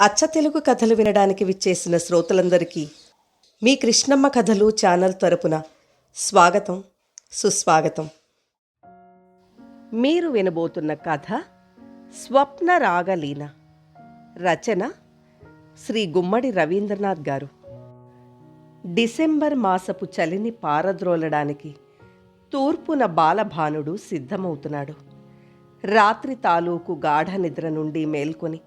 అచ్చ తెలుగు కథలు వినడానికి విచ్చేసిన శ్రోతలందరికీ మీ కృష్ణమ్మ కథలు ఛానల్ తరపున స్వాగతం సుస్వాగతం. మీరు వినబోతున్న కథ స్వప్న రాగలీన. రచన శ్రీ గుమ్మడి రవీంద్రనాథ్ గారు. డిసెంబర్ మాసపు చలిని పారద్రోలడానికి తూర్పున బాలభానుడు సిద్ధమవుతున్నాడు. రాత్రి తాలూకు గాఢ నిద్ర నుండి మేల్కొని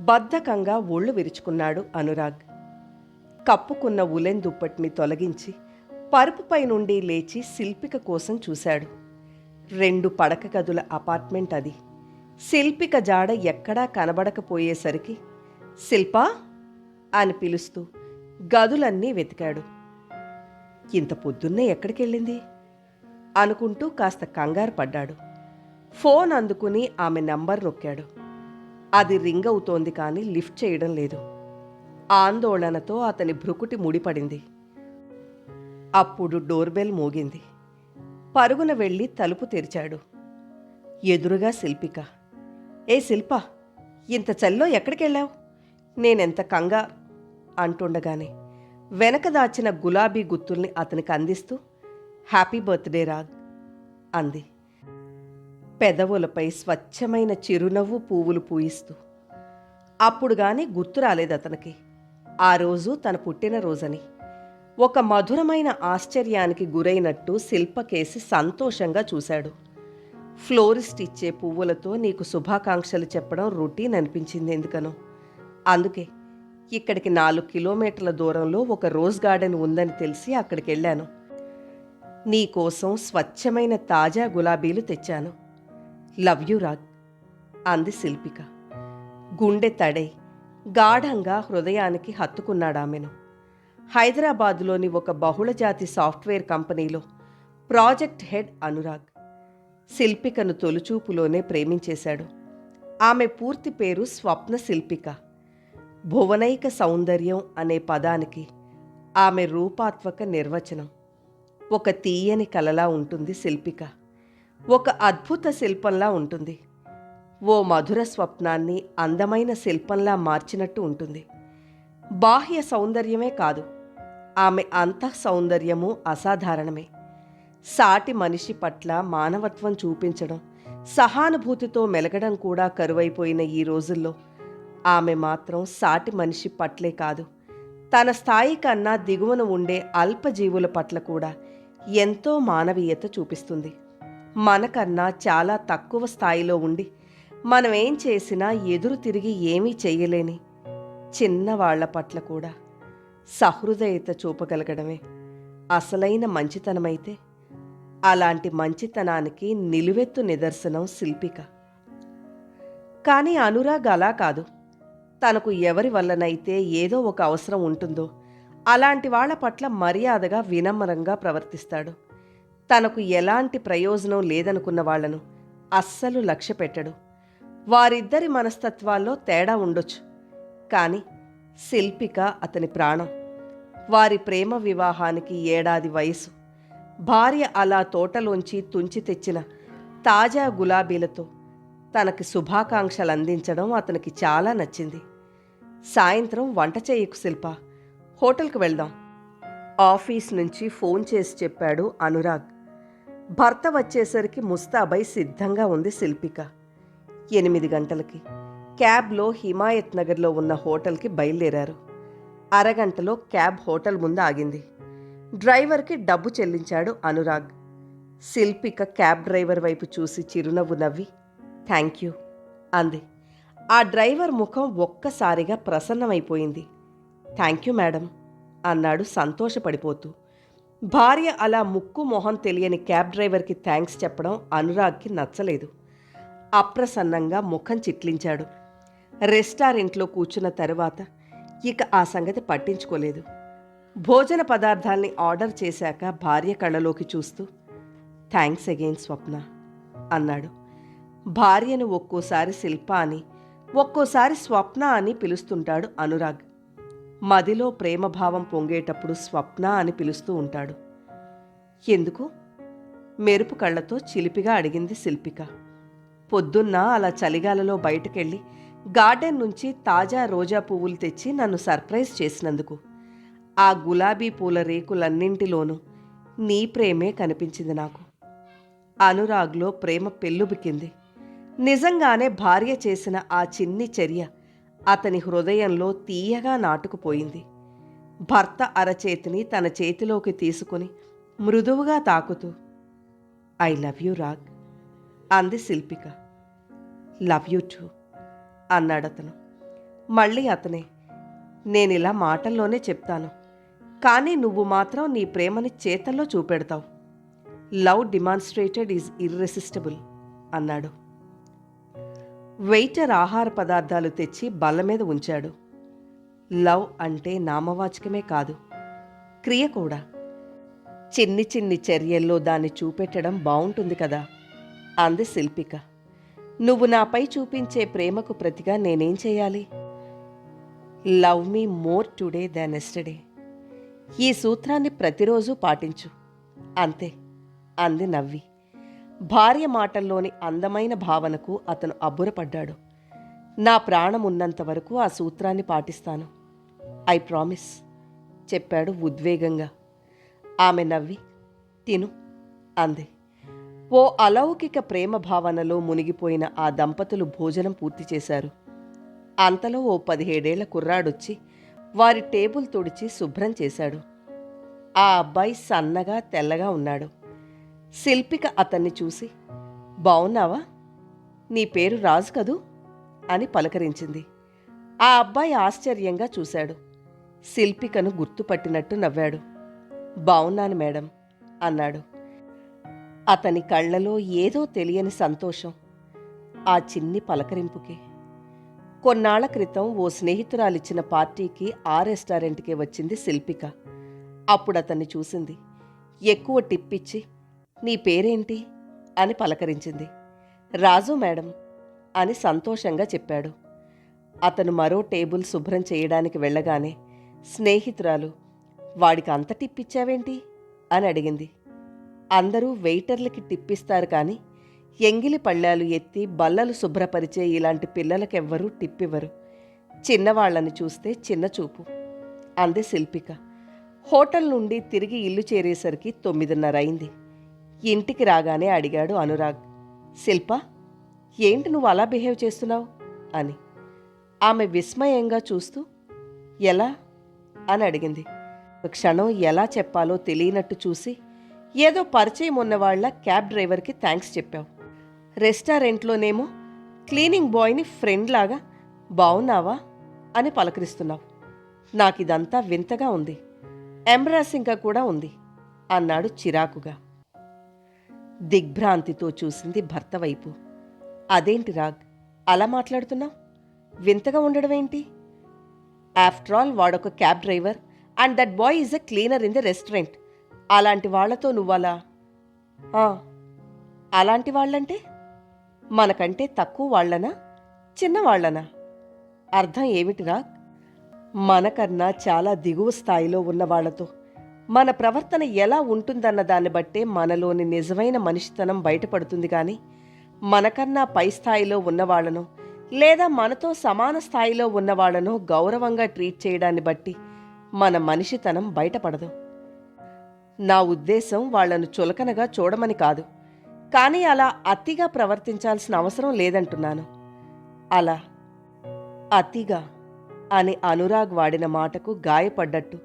బద్ధకంగా ఒళ్ళు విరుచుకున్నాడు అనురాగ్. కప్పుకున్న ఉలెన్ దుప్పటిని తొలగించి పరుపుపై నుండి లేచి శిల్పిక కోసం చూశాడు. రెండు పడక గదుల అపార్ట్మెంట్ అది. శిల్పిక జాడ ఎక్కడా కనబడకపోయేసరికి శిల్పా! అని పిలుస్తూ గదులన్నీ వెతికాడు. ఇంత పొద్దున్నే ఎక్కడికెళ్ళింది? అనుకుంటూ కాస్త కంగారు పడ్డాడు. ఫోన్ అందుకుని ఆమె నంబర్ నొక్కాడు. అది రింగ్ అవుతోంది కానీ లిఫ్ట్ చేయడం లేదు. ఆందోళనతో అతని భ్రుకుటి ముడిపడింది. అప్పుడు డోర్ బెల్ మోగింది. పరుగున వెళ్ళి తలుపు తెరిచాడు. ఎదురుగా శిల్పిక. ఏ శిల్ప ఇంత చల్లో ఎక్కడికెళ్ళావు? నేనెంత కంగా అంటుండగానే వెనక దాచిన గులాబీ గుత్తుల్ని అతనికి అందిస్తూ హ్యాపీ బర్త్డే రాగ్ అంది. పెదవులపై స్వచ్ఛమైన చిరునవ్వు పువ్వులు పూయిస్తూ. అప్పుడు కానీ గుర్తు రాలేదు అతనికి. ఆ రోజు తన పుట్టినరోజని ఒక మధురమైన ఆశ్చర్యానికి గురైనట్టు శిల్పకేసి సంతోషంగా చూశాడు. ఫ్లోరిస్ట్ ఇచ్చే పువ్వులతో నీకు శుభాకాంక్షలు చెప్పడం రొటీన్ అనిపించింది ఎందుకనో. అందుకే ఇక్కడికి నాలుగు కిలోమీటర్ల దూరంలో ఒక రోజ్ గార్డెన్ ఉందని తెలిసి అక్కడికి వెళ్ళాను నీకోసం స్వచ్ఛమైన తాజా గులాబీలు తెచ్చాను. లవ్ యు రాగ్ అంది శిల్పిక. గుండె తడై గాఢంగా హృదయానికి హత్తుకున్నాడామెను. హైదరాబాదులోని ఒక బహుళజాతి సాఫ్ట్వేర్ కంపెనీలో ప్రాజెక్ట్ హెడ్ అనురాగ్. శిల్పికను తొలిచూపులోనే ప్రేమించేశాడు. ఆమె పూర్తి పేరు స్వప్న శిల్పిక. భువనైక సౌందర్యం అనే పదానికి ఆమె రూపాత్మక నిర్వచనం. ఒక తీయని కలలా ఉంటుంది శిల్పిక. ఒక అద్భుత శిల్పంలా ఉంటుంది. ఓ మధుర స్వప్నాన్ని అందమైన శిల్పంలా మార్చినట్టు ఉంటుంది. బాహ్య సౌందర్యమే కాదు ఆమె అంతః సౌందర్యము అసాధారణమే. సాటి మనిషి పట్ల మానవత్వం చూపించడం సహానుభూతితో మెలగడం కూడా కరువైపోయిన ఈ రోజుల్లో ఆమె మాత్రం సాటి మనిషి పట్లే కాదు. తన స్థాయి కన్నా దిగువన ఉండే అల్పజీవుల పట్ల కూడా ఎంతో మానవీయత చూపిస్తుంది. మనకన్నా చాలా తక్కువ స్థాయిలో ఉండి మనం ఏం చేసినా ఎదురు తిరిగి ఏమీ చెయ్యలేని చిన్నవాళ్ళ పట్ల కూడా సహృదయత చూపగలగడమే. అసలైన మంచితనమైతే అలాంటి మంచితనానికి నిలువెత్తు నిదర్శనం శిల్పిక. కానీ అనురాగ్ అలా కాదు. తనకు ఎవరి వల్లనైతే ఏదో ఒక అవసరం ఉంటుందో అలాంటి వాళ్ళ పట్ల మర్యాదగా వినమ్రంగా ప్రవర్తిస్తాడు. తనకు ఎలాంటి ప్రయోజనం లేదనుకున్న వాళ్ళను అస్సలు లక్ష్య పెట్టడు వారిద్దరి మనస్తత్వాల్లో తేడా ఉండొచ్చు. కానీ శిల్పిక అతని ప్రాణం. వారి ప్రేమ వివాహానికి ఏడాది వయసు భార్య అలా తోటలోంచి తుంచి తెచ్చిన తాజా గులాబీలతో తనకి శుభాకాంక్షలు అందించడం అతనికి చాలా నచ్చింది. సాయంత్రం వంట చేయకు శిల్ప. హోటల్కి వెళ్దాం. ఆఫీస్ నుంచి ఫోన్ చేసి చెప్పాడు అనురాగ్. భర్త వచ్చేసరికి ముస్తాబై సిద్ధంగా ఉంది శిల్పిక. ఎనిమిది గంటలకి క్యాబ్లో హిమాయత్ నగర్లో ఉన్న హోటల్కి బయలుదేరారు. అరగంటలో క్యాబ్ హోటల్ ముందు ఆగింది. డ్రైవర్కి డబ్బు చెల్లించాడు అనురాగ్. శిల్పిక క్యాబ్ డ్రైవర్ వైపు చూసి చిరునవ్వు నవ్వి థ్యాంక్ యూ అంది. ఆ డ్రైవర్ ముఖం ఒక్కసారిగా ప్రసన్నమైపోయింది. థ్యాంక్ యూ మేడం అన్నాడు సంతోషపడిపోతూ. భార్య అలా ముక్కు మొహం తెలియని క్యాబ్ డ్రైవర్కి థ్యాంక్స్ చెప్పడం అనురాగ్కి నచ్చలేదు. అప్రసన్నంగా ముఖం చిట్లించాడు. రెస్టారెంట్లో కూర్చున్న తరువాత ఇక ఆ సంగతి పట్టించుకోలేదు. భోజన పదార్థాల్ని ఆర్డర్ చేశాక భార్య కళ్ళలోకి చూస్తూ థ్యాంక్స్ అగైన్ స్వప్న అన్నాడు. భార్యను ఒక్కోసారి శిల్ప అని ఒక్కోసారి స్వప్న అని పిలుస్తుంటాడు అనురాగ్. మదిలో ప్రేమభావం పొంగేటప్పుడు స్వప్న అని పిలుస్తూ ఉంటాడు. ఎందుకు? మెరుపు కళ్ళతో చిలిపిగా అడిగింది శిల్పిక. పొద్దున్న అలా చలిగాలలో బయటకెళ్ళి గార్డెన్ నుంచి తాజా రోజా పువ్వులు తెచ్చి నన్ను సర్ప్రైజ్ చేసినందుకు. ఆ గులాబీ పూల రేకులన్నింటిలోనూ నీ ప్రేమే కనిపించింది నాకు. అనురాగ్లో ప్రేమ పెల్లుబికింది నిజంగానే భార్య చేసిన ఆ చిన్ని చర్య అతని హృదయంలో తీయగా నాటుకుపోయింది. భర్త అరచేతిని తన చేతిలోకి తీసుకుని మృదువుగా తాకుతూ ఐ లవ్ యూ రాగ్ అంది శిల్పిక. లవ్ యూ టూ అన్నాడతను మళ్ళీ అతనే నేనిలా మాటల్లోనే చెప్తాను కానీ నువ్వు మాత్రం నీ ప్రేమని చేతల్లో చూపెడతావు. లవ్ డిమాన్స్ట్రేటెడ్ ఈజ్ ఇర్రెసిస్టబుల్ అన్నాడు. వెయిటర్ ఆహార పదార్థాలు తెచ్చి బల్ల మీద ఉంచాడు. లవ్ అంటే నామవాచకమే కాదు క్రియ కూడా. చిన్ని చిన్ని చర్యల్లో దాన్ని చూపెట్టడం బాగుంటుంది కదా అంది శిల్పిక. నువ్వు నాపై చూపించే ప్రేమకు ప్రతిగా నేనేం చేయాలి? Love me more today than yesterday. ఈ సూత్రాన్ని ప్రతిరోజు పాటించు అంతే అంది నవ్వి. భార్య మాటల్లోని అందమైన భావనకు అతను అబ్బురపడ్డాడు. నా ప్రాణం ఉన్నంత వరకు ఆ సూత్రాన్ని పాటిస్తాను. ఐ ప్రామిస్ చెప్పాడు ఉద్వేగంగా. ఆమె నవ్వి తిను అంది. ఓ అలౌకిక ప్రేమ భావనలో మునిగిపోయిన ఆ దంపతులు భోజనం పూర్తి చేశారు. అంతలో ఓ పదిహేడేళ్ళ కుర్రాడొచ్చి వారి టేబుల్ తుడిచి శుభ్రం చేశాడు. ఆ అబ్బాయి సన్నగా తెల్లగా ఉన్నాడు. శిల్పిక అతన్ని చూసి బావున్నావా? నీ పేరు రాజు కదూ? అని పలకరించింది. ఆ అబ్బాయి ఆశ్చర్యంగా చూశాడు. శిల్పికను గుర్తుపట్టినట్టు నవ్వాడు. బావున్నాను మేడం అన్నాడు. అతని కళ్ళలో ఏదో తెలియని సంతోషం ఆ చిన్ని పలకరింపుకి. కొన్నాళ్ళ క్రితం ఓ స్నేహితురాలిచ్చిన పార్టీకి ఆ రెస్టారెంట్కి వచ్చింది శిల్పిక. అప్పుడు అతన్ని చూసింది. ఎక్కువ టిప్పిచ్చి నీ పేరేంటి? అని పలకరించింది. రాజు మేడం అని సంతోషంగా చెప్పాడు. అతను మరో టేబుల్ శుభ్రం చేయడానికి వెళ్ళగానే స్నేహితురాలు వాడికి అంత టిప్పిచ్చావేంటి అని అడిగింది. అందరూ వెయిటర్లకి టిప్పిస్తారు కానీ ఎంగిలి పళ్ళాలు ఎత్తి బల్లలు శుభ్రపరిచే ఇలాంటి పిల్లలకెవ్వరూ టిప్పివ్వరు చిన్నవాళ్ళని చూస్తే చిన్న చూపు. అంది శిల్పిక. హోటల్ నుండి తిరిగి ఇల్లు చేరేసరికి తొమ్మిదిన్నర అయింది. ఇంటికి రాగానే అడిగాడు అనురాగ్. శిల్ప ఏంటి నువ్వు అలా బిహేవ్ చేస్తున్నావు? అని. ఆమె విస్మయంగా చూస్తూ ఎలా? అని అడిగింది. క్షణం ఎలా చెప్పాలో తెలియనట్టు చూసి ఏదో పరిచయం ఉన్నవాళ్ళ క్యాబ్ డ్రైవర్కి థ్యాంక్స్ చెప్పావు. రెస్టారెంట్లోనేమో క్లీనింగ్ బాయ్ని ఫ్రెండ్ లాగా బావున్నావా? అని పలకరిస్తున్నావు. నాకు ఇదంతా వింతగా ఉంది. ఎంబ్రాసింగ్గా కూడా ఉంది అన్నాడు చిరాకుగా. దిగ్భ్రాంతితో చూసింది భర్త వైపు. అదేంటి రాగ్? అలా మాట్లాడుతున్నావు? వింతగా ఉండడం ఏంటి? ఆఫ్టర్ ఆల్ వాడొక cab driver and that boy is a cleaner in the restaurant. అలాంటి వాళ్ళతో నువ్వలా అలాంటి వాళ్ళంటే? మనకంటే తక్కువ వాళ్ళనా? చిన్నవాళ్ళనా అర్థం ఏమిటి రాగ్? మనకన్నా చాలా దిగువ స్థాయిలో ఉన్న వాళ్ళతో మన ప్రవర్తన ఎలా ఉంటుందన్న దాన్ని బట్టే మనలోని నిజమైన మనిషితనం బయటపడుతుంది కానీ మనకన్నా పై స్థాయిలో ఉన్నవాళ్ళను లేదా మనతో సమాన స్థాయిలో ఉన్నవాళ్ళను గౌరవంగా ట్రీట్ చేయడాన్ని బట్టి మన మనిషితనం బయటపడదు. నా ఉద్దేశం వాళ్ళను చులకనగా చూడమని కాదు. కానీ అలా అతిగా ప్రవర్తించాల్సిన అవసరం లేదంటున్నాను. అలా అతిగా అని అనురాగ్ వాడిన మాటకు గాయపడ్డట్టు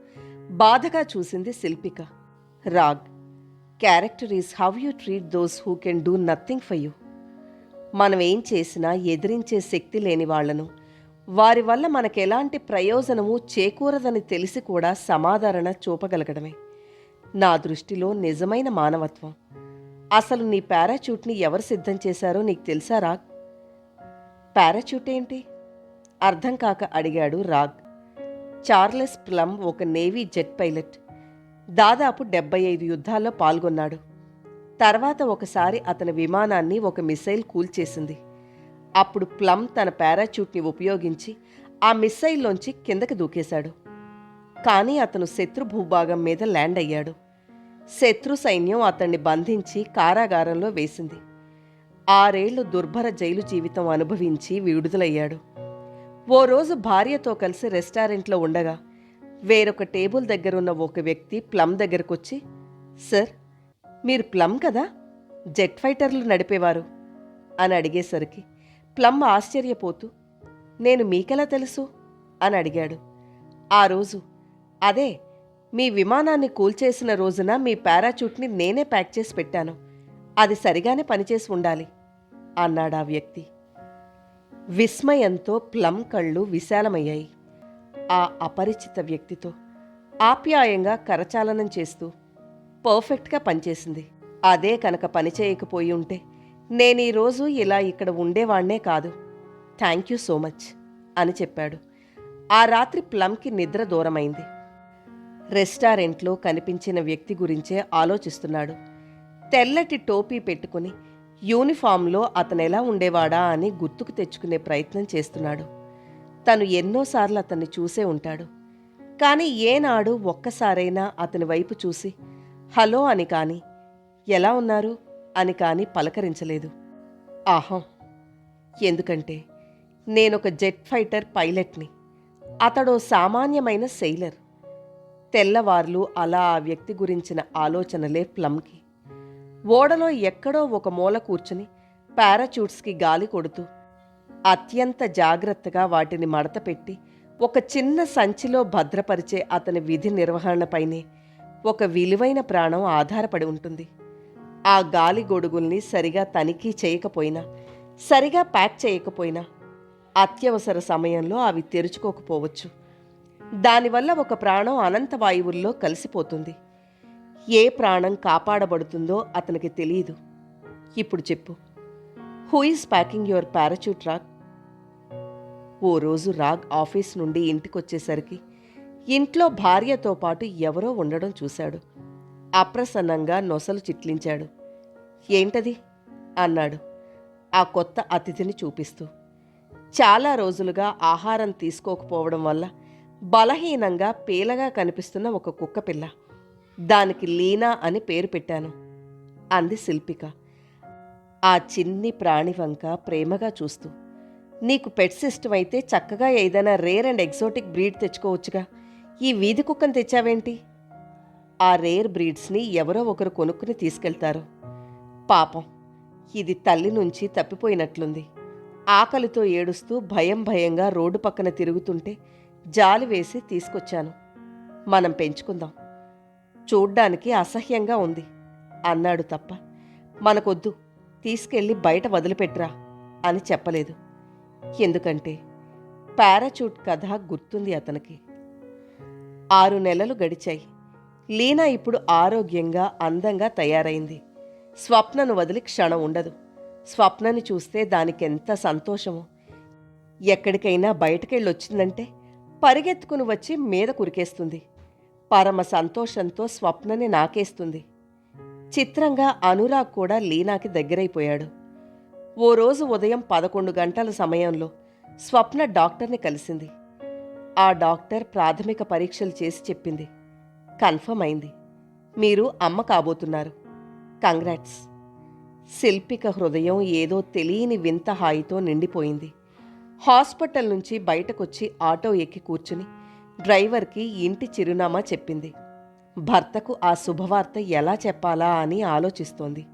బాధగా చూసింది Shilpika. Raag character is how you treat those who can do nothing for you. మనం ఏం చేసినా ఎదిరించే శక్తి లేని వాళ్ళను వారి వల్ల మనకెలాంటి ప్రయోజనము చేకూరదని తెలిసి కూడా సమాధారణ చూపగలగడమే. నా దృష్టిలో నిజమైన మానవత్వం. అసలు నీ పారాచ్యూట్ని ఎవరు సిద్ధం చేశారో నీకు తెలుసా రాగ్? పారాచ్యూట్ ఏంటి? అర్థం కాక అడిగాడు రాగ్. చార్లెస్ ప్లమ్ ఒక నేవీ జెట్ పైలట్. దాదాపు డెబ్బై ఐదు యుద్ధాల్లో పాల్గొన్నాడు. తర్వాత ఒకసారి అతని విమానాన్ని ఒక మిసైల్ కూల్చేసింది అప్పుడు ప్లమ్ తన పారాచూట్ని ఉపయోగించి ఆ మిస్సైల్లోంచి కిందకి దూకేశాడు. కానీ అతను శత్రు భూభాగం మీద ల్యాండ్ అయ్యాడు. శత్రు సైన్యం అతన్ని బంధించి కారాగారంలో వేసింది. ఆరేళ్ళు దుర్భర జైలు జీవితం అనుభవించి విడుదలయ్యాడు. ఓ రోజు భార్యతో కలిసి రెస్టారెంట్లో ఉండగా వేరొక టేబుల్ దగ్గర ఉన్న ఒక వ్యక్తి ప్లమ్ దగ్గరకొచ్చి సార్ మీరు ప్లమ్ కదా? జెట్ ఫైటర్లు నడిపేవారు? అని అడిగేసరికి ప్లమ్ ఆశ్చర్యపోతూ నేను మీకెలా తెలుసు? అని అడిగాడు. ఆ రోజు అదే మీ విమానాన్ని కూల్చేసిన రోజున మీ పారాచూట్ని నేనే ప్యాక్ చేసి పెట్టాను. అది సరిగానే పనిచేసి ఉండాలి అన్నాడు ఆ వ్యక్తి. విస్మయంతో ప్లం కళ్ళు విశాలమయ్యాయి. ఆ అపరిచిత వ్యక్తితో ఆప్యాయంగా కరచాలనం చేస్తూ పర్ఫెక్ట్గా పనిచేసింది. అదే కనుక పని చేయకపోయి ఉంటే నేను ఈరోజు ఇలా ఇక్కడ ఉండేవాణ్ణే కాదు. థ్యాంక్ యూ సో మచ్ అని చెప్పాడు. ఆ రాత్రి ప్లంకి నిద్ర దూరమైంది. రెస్టారెంట్లో కనిపించిన వ్యక్తి గురించే ఆలోచిస్తున్నాడు. తెల్లటి టోపీ పెట్టుకుని యూనిఫామ్లో అతను ఎలా ఉండేవాడా అని గుర్తుకు తెచ్చుకునే ప్రయత్నం చేస్తున్నాడు. తను ఎన్నోసార్లు అతన్ని చూసే ఉంటాడు. కానీ ఏనాడు ఒక్కసారైనా అతని వైపు చూసి హలో అని కాని ఎలా ఉన్నారు? అని కాని పలకరించలేదు. ఆహం ఎందుకంటే నేనొక జెట్ ఫైటర్ పైలట్ని. అతడో సామాన్యమైన సెయిలర్. తెల్లవార్లు అలా ఆ వ్యక్తి గురించిన ఆలోచనలే ప్లమ్కి. ఓడలో ఎక్కడో ఒక మూల కూర్చుని పారాచూట్స్కి గాలి కొడుతూ అత్యంత జాగ్రత్తగా వాటిని మడతపెట్టి ఒక చిన్న సంచిలో భద్రపరిచే అతని విధి నిర్వహణపైనే ఒక విలువైన ప్రాణం ఆధారపడి ఉంటుంది. ఆ గాలి గొడుగుల్ని సరిగా తనిఖీ చేయకపోయినా సరిగా ప్యాక్ చేయకపోయినా అత్యవసర సమయంలో అవి తెరుచుకోకపోవచ్చు. దానివల్ల ఒక ప్రాణం అనంత వాయువుల్లో కలిసిపోతుంది. ఏ ప్రాణం కాపాడబడుతుందో అతనికి తెలియదు. ఇప్పుడు చెప్పు. Who is packing your parachute Raag ఓ రోజు రాగ్ ఆఫీస్ నుండి ఇంటికొచ్చేసరికి ఇంట్లో భార్యతో పాటు ఎవరో ఉండడం చూశాడు. అప్రసన్నంగా నొసలు చిట్లించాడు. ఏంటది? అన్నాడు. ఆ కొత్త అతిథిని చూపిస్తూ. చాలా రోజులుగా ఆహారం తీసుకోకపోవడం వల్ల బలహీనంగా పేలగా కనిపిస్తున్న ఒక కుక్కపిల్ల. దానికి లీనా అని పేరు పెట్టాను. అంది శిల్పిక. ఆ చిన్ని ప్రాణి వంక ప్రేమగా చూస్తూ. నీకు పెట్స్ ఇష్టమైతే చక్కగా ఏదైనా రేర్ అండ్ ఎగ్జోటిక్ బ్రీడ్ తెచ్చుకోవచ్చుగా. ఈ వీధి కుక్కను తెచ్చావేంటి? ఆ రేర్ బ్రీడ్స్ని ఎవరో ఒకరు కొనుక్కుని తీసుకెళ్తారు. పాపం ఇది తల్లి నుంచి తప్పిపోయినట్లుంది. ఆకలితో ఏడుస్తూ భయం భయంగా రోడ్డు పక్కన తిరుగుతుంటే జాలి వేసి తీసుకొచ్చాను. మనం పెంచుకుందాం. చూడ్డానికి అసహ్యంగా ఉంది. అన్నాడు తప్ప మనకొద్దు తీసుకెళ్ళి బయట వదిలిపెట్టురా అని చెప్పలేదు. ఎందుకంటే పారాచూట్ కథ గుర్తుంది అతనికి. ఆరు నెలలు గడిచాయి. లీనా ఇప్పుడు ఆరోగ్యంగా అందంగా తయారైంది. స్వప్నను వదిలి క్షణం ఉండదు. స్వప్నని చూస్తే దానికెంత సంతోషమో. ఎక్కడికైనా బయటకెళ్ళొచ్చిందంటే పరిగెత్తుకుని వచ్చి మీద కురికేస్తుంది. పరమ సంతోషంతో స్వప్నని నాకేస్తుంది. చిత్రంగా అనురాగ్ కూడా లీనాకి దగ్గరైపోయాడు. ఓ రోజు ఉదయం పదకొండు గంటల సమయంలో స్వప్న డాక్టర్ని కలిసింది. ఆ డాక్టర్ ప్రాథమిక పరీక్షలు చేసి చెప్పింది. కన్ఫర్మ్ అయింది. మీరు అమ్మ కాబోతున్నారు. కంగ్రాట్స్. శిల్పిక హృదయం ఏదో తెలియని వింత హాయితో నిండిపోయింది. హాస్పిటల్ నుంచి బయటకొచ్చి ఆటో ఎక్కి కూర్చుని డ్రైవర్కి ఇంటి చిరునామా చెప్పింది. భర్తకు ఆ శుభవార్త ఎలా చెప్పాలా అని ఆలోచిస్తోంది.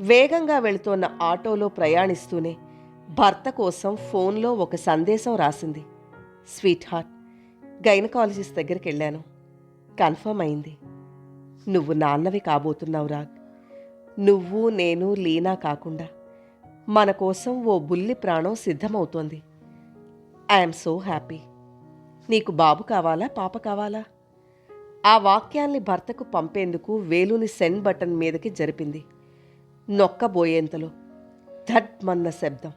వేగంగా వెళుతోన్న ఆటోలో ప్రయాణిస్తూనే భర్త కోసం ఫోన్లో ఒక సందేశం రాసింది. స్వీట్ హార్ట్ గైనకాలజిస్ట్ దగ్గరికి వెళ్ళాను కన్ఫర్మ్ అయింది. నువ్వు నాన్నవి కాబోతున్నావు రాగ్. నువ్వు నేను లీనా కాకుండా మన కోసం ఓ బుల్లి ప్రాణం సిద్ధమవుతోంది. I'm so happy. నీకు బాబు కావాలా పాప కావాలా? ఆ వాక్యాల్ని భర్తకు పంపేందుకు వేలుని సెండ్ బటన్ మీదకి జరిపింది. నొక్కబోయేంతలో ధడ్మన్న శబ్దం.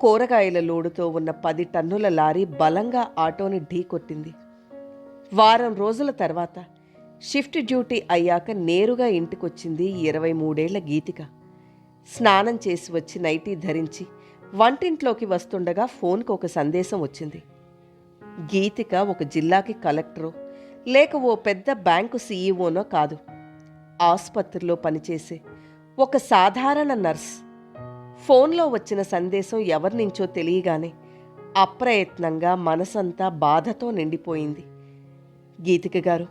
కూరగాయల లోడుతో ఉన్న పది టన్నుల లారీ బలంగా ఆటోని ఢీకొట్టింది వారం రోజుల తర్వాత షిఫ్ట్ డ్యూటీ అయ్యాక నేరుగా ఇంటికొచ్చింది ఇరవై మూడేళ్ళ గీతిక. స్నానం చేసి వచ్చి నైటీ ధరించి వంటింట్లోకి వస్తుండగా ఫోన్కు ఒక సందేశం వచ్చింది. గీతిక ఒక జిల్లాకి కలెక్టరో లేక ఓ పెద్ద బ్యాంకు సీఈఓనో కాదు. ఆసుపత్రిలో పనిచేసే ఒక సాధారణ నర్స్. ఫోన్లో వచ్చిన సందేశం ఎవరి నుంచో తెలియగానే అప్రయత్నంగా మనసంతా బాధతో నిండిపోయింది. గీతిక గారు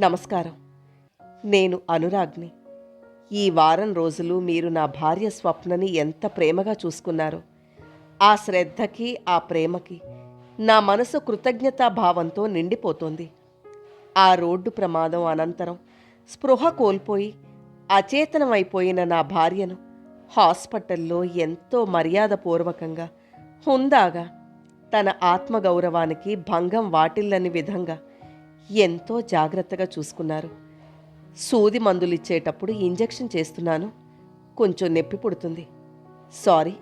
నమస్కారం. నేను అనురాగ్ని. ఈ వారం రోజులు మీరు నా భార్య స్వప్నని ఎంత ప్రేమగా చూసుకున్నారో ఆ శ్రద్ధకి ఆ ప్రేమకి నా మనసు కృతజ్ఞతాభావంతో నిండిపోతోంది. ఆ రోడ్డు ప్రమాదం అనంతరం స్పృహ కోల్పోయి అచేతనమైపోయిన నా భార్యను హాస్పిటల్లో ఎంతో మర్యాదపూర్వకంగా హుందాగా తన ఆత్మగౌరవానికి భంగం వాటిల్లని విధంగా ఎంతో జాగ్రత్తగా చూసుకున్నారు. సూది మందులిచ్చేటప్పుడు ఇంజెక్షన్ చేస్తున్నాను. కొంచెం నొప్పి పుడుతుంది. సారీ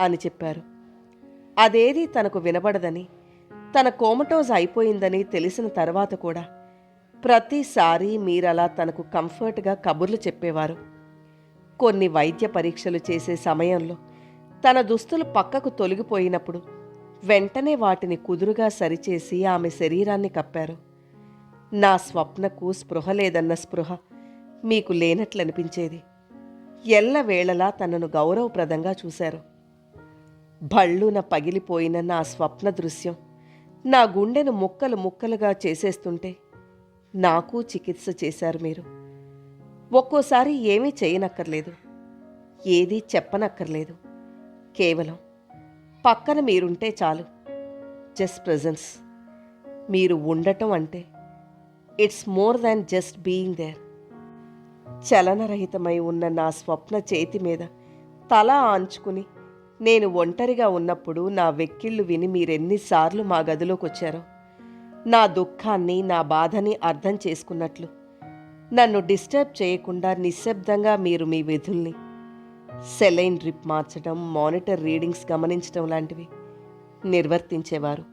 అని చెప్పారు. అదేది తనకు వినబడదని తన కోమటోజ్ అయిపోయిందని తెలిసిన తర్వాత కూడా ప్రతిసారి మీరలా తనకు కంఫర్ట్గా కబుర్లు చెప్పేవారు. కొన్ని వైద్య పరీక్షలు చేసే సమయంలో తన దుస్తులు పక్కకు తొలగిపోయినప్పుడు వెంటనే వాటిని కుదురుగా సరిచేసి ఆమె శరీరాన్ని కప్పారు. నా స్వప్నకు స్పృహ లేదన్న స్పృహ మీకు లేనట్లనిపించేది. ఎల్లవేళలా తనను గౌరవప్రదంగా చూశారు. భళ్ళున పగిలిపోయిన నా స్వప్న దృశ్యం. నా గుండెను ముక్కలు ముక్కలుగా చేసేస్తుంటే నాకు చికిత్స చేశారు మీరు. ఒక్కోసారి ఏమీ చేయనక్కర్లేదు. ఏదీ చెప్పనక్కర్లేదు. కేవలం పక్కన మీరుంటే చాలు. Just presence. మీరు ఉండటం అంటే it's more than just being there. చలనరహితమై ఉన్న నా స్వప్న చేతి మీద తల ఆంచుకుని నేను ఒంటరిగా ఉన్నప్పుడు నా వెక్కిళ్ళు విని మీరెన్నిసార్లు మా గదిలోకి వచ్చారో నా దుఃఖాన్ని నా బాధని అర్థం చేసుకున్నట్లు. నన్ను డిస్టర్బ్ చేయకుండా నిశ్శబ్దంగా మీరు మీ విధుల్ని సెలైన్ డ్రిప్ మార్చడం మానిటర్ రీడింగ్స్ గమనించడం లాంటివి నిర్వర్తించేవారు.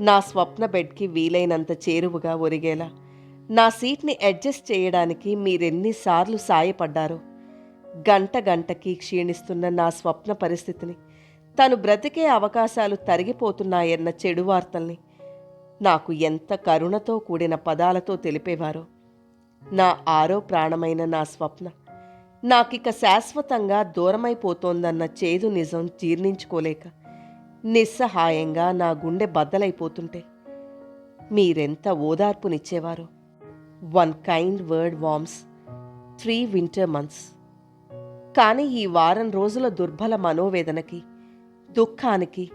నా స్వప్న బెడ్కి వీలైనంత చేరువుగా ఒరిగేలా నా సీట్ని అడ్జస్ట్ చేయడానికి మీరెన్నిసార్లు సాయపడ్డారో. గంట గంటకి క్షీణిస్తున్న నా స్వప్న పరిస్థితిని తను బ్రతికే అవకాశాలు తరిగిపోతున్నాయన్న చెడు వార్తల్ని నాకు ఎంత కరుణతో కూడిన పదాలతో తెలిపేవారో. నా ఆరో ప్రాణమైన నా స్వప్న నాకిక శాశ్వతంగా దూరమైపోతోందన్న చేదు నిజం జీర్ణించుకోలేక నిస్సహాయంగా నా గుండె బద్దలైపోతుంటే మీరెంత ఓదార్పునిచ్చేవారో. One kind word warms three winter months. కానీ ఈ వారం రోజుల దుర్బల మనోవేదనకి దుఃఖానికి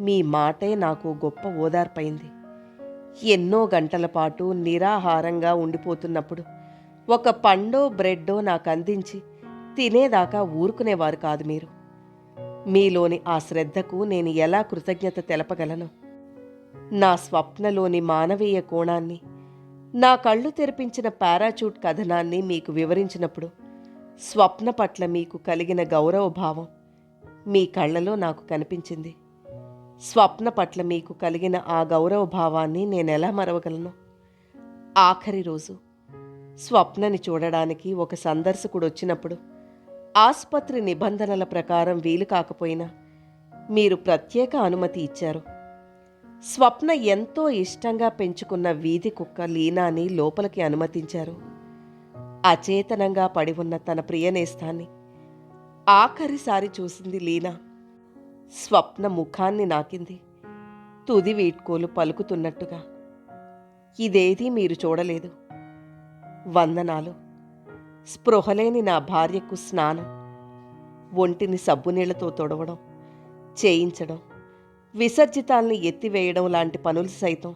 మీ మాటే నాకు గొప్ప ఓదార్పైంది. ఎన్నో గంటల పాటు నిరాహారంగా ఉండిపోతున్నప్పుడు ఒక పండో బ్రెడ్డో నాకు అందించి తినేదాకా ఊరుకునేవారు కాదు మీరు. మీలోని ఆ శ్రద్ధకు నేను ఎలా కృతజ్ఞత తెలపగలను? నా స్వప్నలోని మానవీయ కోణాన్ని నా కళ్ళు తెరిపించిన పారాచూట్ కథనాన్ని మీకు వివరించినప్పుడు స్వప్న పట్ల మీకు కలిగిన గౌరవభావం మీ కళ్ళలో నాకు కనిపించింది. స్వప్న పట్ల మీకు కలిగిన ఆ గౌరవ భావాన్ని నేనెలా మరవగలను? ఆఖరి రోజు స్వప్నని చూడడానికి ఒక సందర్శకుడు వచ్చినప్పుడు ఆసుపత్రి నిబంధనల ప్రకారం వీలు కాకపోయినా మీరు ప్రత్యేక అనుమతి ఇచ్చారు. స్వప్న ఎంతో ఇష్టంగా పెంచుకున్న వీధి కుక్క లీనాని లోపలికి అనుమతించారు. అచేతనంగా పడి ఉన్న తన ప్రియనేస్తాన్ని ఆఖరిసారి చూసింది లీనా. స్వప్న ముఖాన్ని నాకింది. తుది వీడ్కోలు పలుకుతున్నట్టుగా. ఇదేదీ మీరు చూడలేదు. వందనాలు. స్పృహలేని నా భార్యకు స్నానం. ఒంటిని సబ్బునీళ్ళతో తొడవడం చేయించడం విసర్జితాల్ని ఎత్తివేయడం లాంటి పనులు సైతం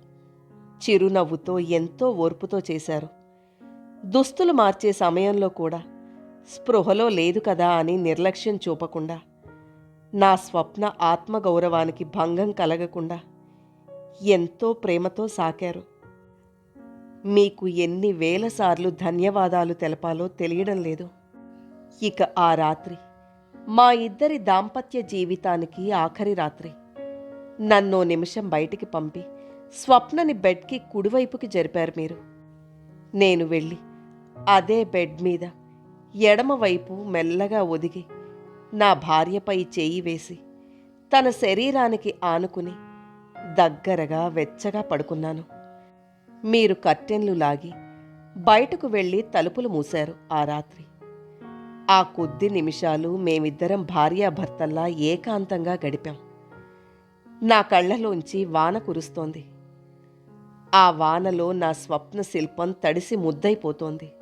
చిరునవ్వుతో ఎంతో ఓర్పుతో చేశారు. దుస్తులు మార్చే సమయంలో కూడా స్పృహలో లేదు కదా అని నిర్లక్ష్యం చూపకుండా నా స్వప్న ఆత్మగౌరవానికి భంగం కలగకుండా ఎంతో ప్రేమతో సాకారు. మీకు ఎన్ని వేల సార్లు ధన్యవాదాలు తెలపాలో తెలియడం లేదు. ఇక ఆ రాత్రి మా ఇద్దరి దాంపత్య జీవితానికి ఆఖరి రాత్రి. నన్నో నిమిషం బయటికి పంపి స్వప్నని బెడ్కి కుడివైపుకి జరిపారు మీరు. నేను వెళ్ళి అదే బెడ్ మీద ఎడమవైపు మెల్లగా ఒదిగి నా భార్యపై చేయి వేసి తన శరీరానికి ఆనుకుని దగ్గరగా వెచ్చగా పడుకున్నాను. మీరు కర్టెన్లు లాగి బయటకు వెళ్ళి తలుపులు మూశారు ఆ రాత్రి. ఆ కొద్ది నిమిషాలు మేమిద్దరం భార్యాభర్తల్లా ఏకాంతంగా గడిపాం. నా కళ్ళలోంచి వాన కురుస్తోంది. ఆ వానలో నా స్వప్న శిల్పం తడిసి ముద్దైపోతోంది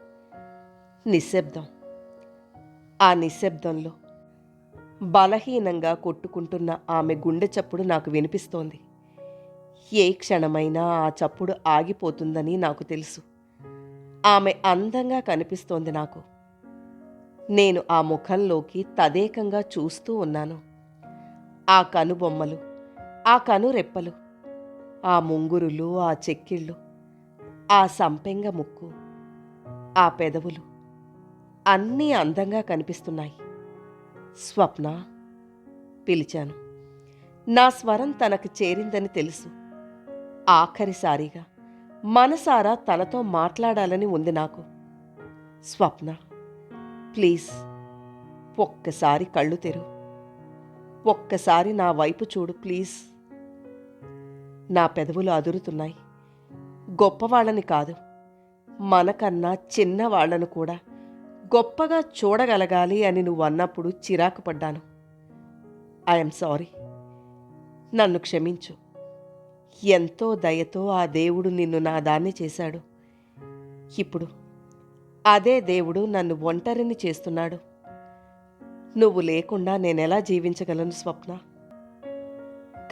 నిశ్శబ్దం. ఆ నిశ్శబ్దంలో బలహీనంగా కొట్టుకుంటున్న ఆమె గుండె చప్పుడు నాకు వినిపిస్తోంది. ఏ క్షణమైనా ఆ చప్పుడు ఆగిపోతుందని నాకు తెలుసు. ఆమె అందంగా కనిపిస్తోంది నాకు. నేను ఆ ముఖంలోకి తదేకంగా చూస్తూ ఉన్నాను. ఆ కనుబొమ్మలు ఆ కనురెప్పలు ఆ ముంగురులు ఆ చెక్కిళ్ళు ఆ సంపెంగ ముక్కు ఆ పెదవులు అన్నీ అందంగా కనిపిస్తున్నాయి. స్వప్న పిలిచాను. నా స్వరం తనకు చేరిందని తెలుసు. ఆఖరిసారిగా మనసారా తనతో మాట్లాడాలని ఉంది నాకు. స్వప్న ప్లీజ్ ఒక్కసారి కళ్ళు తెరు. ఒక్కసారి నా వైపు చూడు ప్లీజ్. నా పెదవులు అదురుతున్నాయి. గొప్పవాళ్ళని కాదు మనకన్నా చిన్నవాళ్ళను కూడా గొప్పగా చూడగలగాలి అని నువ్వు అన్నప్పుడు చిరాకు పడ్డాను. ఐఎమ్ సారీ నన్ను క్షమించు. ఎంతో దయతో ఆ దేవుడు నిన్ను నా దాన్ని చేశాడు. ఇప్పుడు అదే దేవుడు నన్ను ఒంటరిని చేస్తున్నాడు. నువ్వు లేకుండా నేనెలా జీవించగలను స్వప్న?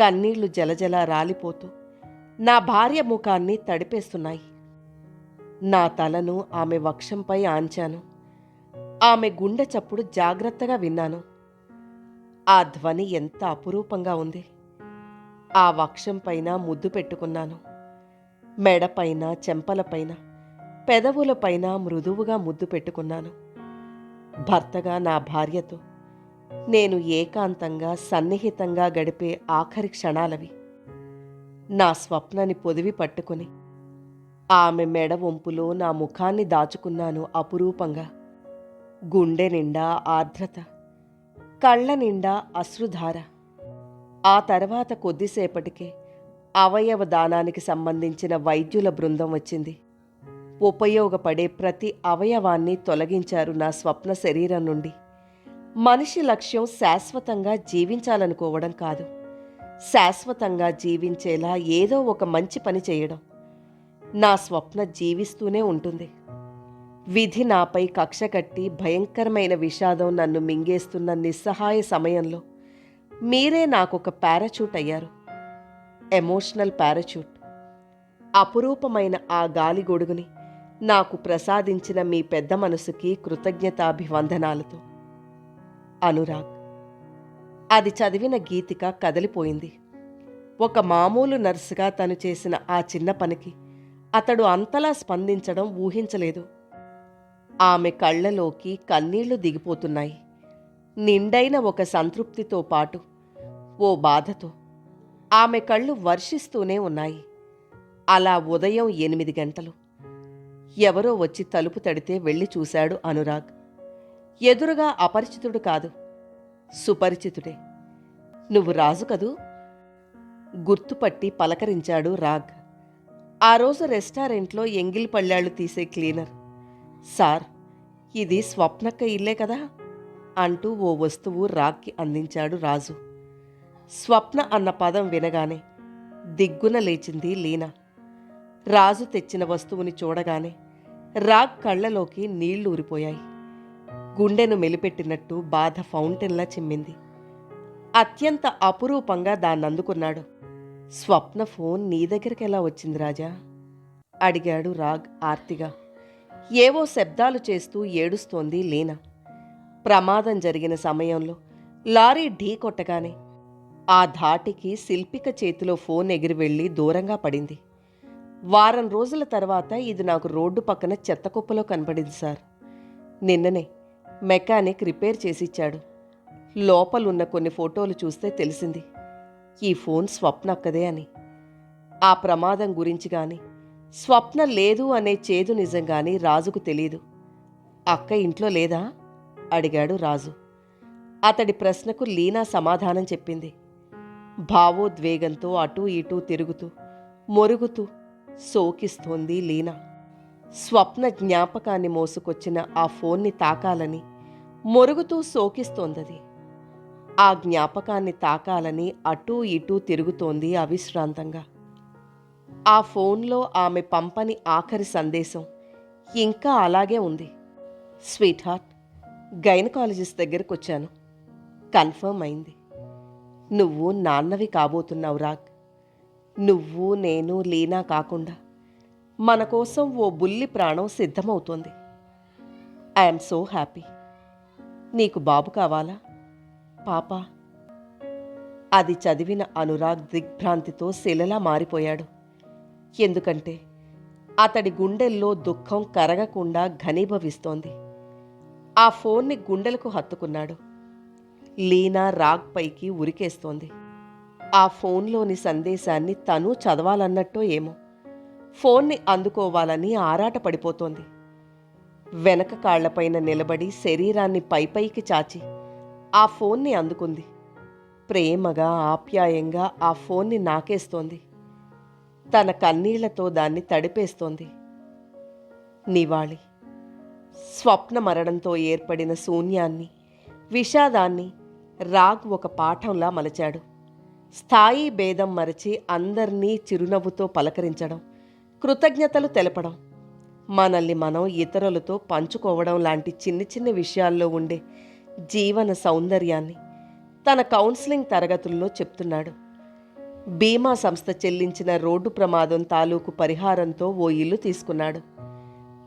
కన్నీళ్ళు జలజల రాలిపోతూ నా భార్య ముఖాన్ని తడిపేస్తున్నాయి. నా తలను ఆమె వక్షంపై ఆంచాను. ఆమె గుండె చప్పుడు జాగ్రత్తగా విన్నాను. ఆ ధ్వని ఎంత అపురూపంగా ఉంది. ఆ వక్షంపైన ముద్దు పెట్టుకున్నాను. మెడపైన చెంపలపైన పెదవులపైన మృదువుగా ముద్దు పెట్టుకున్నాను. భర్తగా నా భార్యతో నేను ఏకాంతంగా సన్నిహితంగా గడిపే ఆఖరి క్షణాలవి. నా స్వప్నని పొదివి పట్టుకుని ఆమె మెడ వంపులో నా ముఖాన్ని దాచుకున్నాను అపురూపంగా. గుండె నిండా ఆర్ద్రత కళ్ళ నిండా అశ్రుధార. ఆ తర్వాత కొద్దిసేపటికే అవయవ దానానికి సంబంధించిన వైద్యుల బృందం వచ్చింది. ఉపయోగపడే ప్రతి అవయవాన్ని తొలగించారు నా స్వప్న శరీరం నుండి. మనిషి లక్ష్యం శాశ్వతంగా జీవించాలనుకోవడం కాదు. శాశ్వతంగా జీవించేలా ఏదో ఒక మంచి పని చేయడం. నా స్వప్న జీవిస్తూనే ఉంటుంది. విధి నాపై కక్ష కట్టి భయంకరమైన విషాదం నన్ను మింగేస్తున్న నిస్సహాయ సమయంలో మీరే నాకు ఒక పారాచూట్ అయ్యారు. Emotional parachute. అపురూపమైన ఆ గాలి గొడుగుని నాకు ప్రసాదించిన మీ పెద్ద మనసుకి కృతజ్ఞతాభివందనాలతో. అనురాగ్. అది చదివిన గీతిక కదలిపోయింది. ఒక మామూలు నర్సుగా తను చేసిన ఆ చిన్న పనికి అతడు అంతలా స్పందించడం ఊహించలేదు. ఆమె కళ్ళలోకి కన్నీళ్ళు దిగిపోతున్నాయి. నిండైన ఒక సంతృప్తితో పాటు ఓ బాధతో ఆమె కళ్ళు వర్షిస్తూనే ఉన్నాయి. అలా ఉదయం ఎనిమిది గంటలు. ఎవరో వచ్చి తలుపు తడితే వెళ్ళి చూశాడు అనురాగ్. ఎదురుగా అపరిచితుడు కాదు సుపరిచితుడే. నువ్వు రాజు కదూ? గుర్తుపట్టి పలకరించాడు రాగ్. ఆ రోజు రెస్టారెంట్లో ఎంగిల్ పళ్ళాళ్ళు తీసే క్లీనర్. సార్ ఇది స్వప్నక్క ఇల్లే కదా అంటూ ఓ వస్తువు రాగ్కి అందించాడు రాజు. స్వప్న అన్న పదం వినగానే దిగ్గున లేచింది లీనా. రాజు తెచ్చిన వస్తువుని చూడగానే రాగ్ కళ్ళలోకి నీళ్ళు ఊరిపోయాయి. గుండెను మెలిపెట్టినట్టు బాధ ఫౌంటైన్లా చిమ్మింది. అత్యంత అపురూపంగా దాన్ని అందుకున్నాడు స్వప్న ఫోన్ నీ దగ్గరికి ఎలా వచ్చింది రాజా? అడిగాడు రాగ్ ఆర్తిగా. ఏవో శబ్దాలు చేస్తూ ఏడుస్తోంది లీనా. ప్రమాదం జరిగిన సమయంలో లారీ ఢీ కొట్టగానే ఆ ధాటికి శిల్పిక చేతిలో ఫోన్ ఎగిరి వెళ్ళి దూరంగా పడింది. వారం రోజుల తర్వాత ఇది నాకు రోడ్డు పక్కన చెత్త కుప్పలో కనపడింది సార్. నిన్ననే మెకానిక్ రిపేర్ చేసిచ్చాడు. లోపలున్న కొన్ని ఫోటోలు చూస్తే తెలిసింది. ఈ ఫోన్ స్వప్నక్కదే అని. ఆ ప్రమాదం గురించి కానీ స్వప్న లేదు అనే చేదు నిజంగాని రాజుకు తెలీదు. అక్క ఇంట్లో లేదా? అడిగాడు రాజు. అతడి ప్రశ్నకు లీనా సమాధానం చెప్పింది. భావోద్వేగంతో అటూ ఇటూ తిరుగుతూ మొరుగుతూ సోకిస్తోంది లీనా. స్వప్న జ్ఞాపకాన్ని మోసుకొచ్చిన ఆ ఫోన్ని తాకాలని మొరుగుతూ సోకిస్తోందది ఆ జ్ఞాపకాన్ని తాకాలని అటూ ఇటూ తిరుగుతోంది అవిశ్రాంతంగా. ఆ ఫోన్లో ఆమె పంపని ఆఖరి సందేశం ఇంకా అలాగే ఉంది. స్వీట్ హార్ట్ గైనకాలజిస్ట్ దగ్గరకు వచ్చాను కన్ఫర్మ్ అయింది. నువ్వు నాన్నవి కాబోతున్నావు రాగ్. నువ్వు నేను లీనా కాకుండా మన కోసం ఓ బుల్లి ప్రాణం సిద్ధమవుతోంది. I'm so happy. నీకు బాబు కావాలా? పాప. అది చదివిన అనురాగ్ దిగ్భ్రాంతితో శిలలా మారిపోయాడు. ఎందుకంటే అతడి గుండెల్లో దుఃఖం కరగకుండా ఘనీభవిస్తోంది. ఆ ఫోన్ని గుండెలకు హత్తుకున్నాడు. లీనా రాగ్ పైకి ఉరికేస్తోంది. ఆ ఫోన్లోని సందేశాన్ని తను చదవాలన్నట్టో ఏమో. ఫోన్ని అందుకోవాలని ఆరాట పడిపోతోంది. వెనక కాళ్ళపైన నిలబడి శరీరాన్ని పైపైకి చాచి ఆ ఫోన్ని అందుకుంది. ప్రేమగా ఆప్యాయంగా ఆ ఫోన్ని నాకేస్తోంది. తన కన్నీళ్ళతో దాన్ని తడిపేస్తోంది. నివాళి. స్వప్న మరణంతో ఏర్పడిన శూన్యాన్ని విషాదాన్ని రాగ్ ఒక పాఠంలా మలచాడు. స్థాయి భేదం మరచి అందర్నీ చిరునవ్వుతో పలకరించడం కృతజ్ఞతలు తెలపడం మనల్ని మనం ఇతరులతో పంచుకోవడం లాంటి చిన్న చిన్న విషయాల్లో ఉండే జీవన సౌందర్యాన్ని తన కౌన్సిలింగ్ తరగతుల్లో చెప్తున్నాడు. బీమా సంస్థ చెల్లించిన రోడ్డు ప్రమాదం తాలూకు పరిహారంతో ఓ ఇల్లు తీసుకున్నాడు.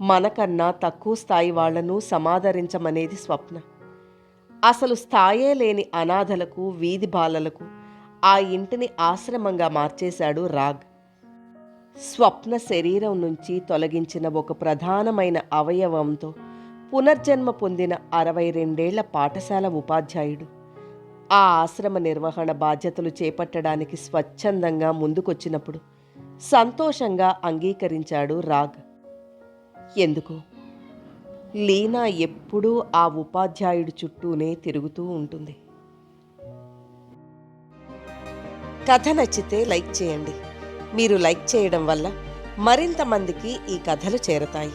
మనకన్నా తక్కువ స్థాయి వాళ్ళను సమాదరించమనేది స్వప్న. అసలు స్థాయే లేని అనాథలకు వీధి బాలలకు ఆ ఇంటిని ఆశ్రమంగా మార్చేశాడు రాగ్. స్వప్న శరీరం నుంచి తొలగించిన ఒక ప్రధానమైన అవయవంతో పునర్జన్మ పొందిన అరవై రెండేళ్ళ పాఠశాల ఉపాధ్యాయుడు. ఆ ఆశ్రమ నిర్వహణ బాధ్యతలు చేపట్టడానికి స్వచ్ఛందంగా ముందుకొచ్చినప్పుడు సంతోషంగా అంగీకరించాడు రాగ్. ఎందుకు? లీనా ఎప్పుడూ ఆ ఉపాధ్యాయుడి చుట్టూనే తిరుగుతూ ఉంటుంది. కథ నచ్చితే లైక్ చేయండి. మీరు లైక్ చేయడం వల్ల మరింత మందికి ఈ కథలు చేరతాయి.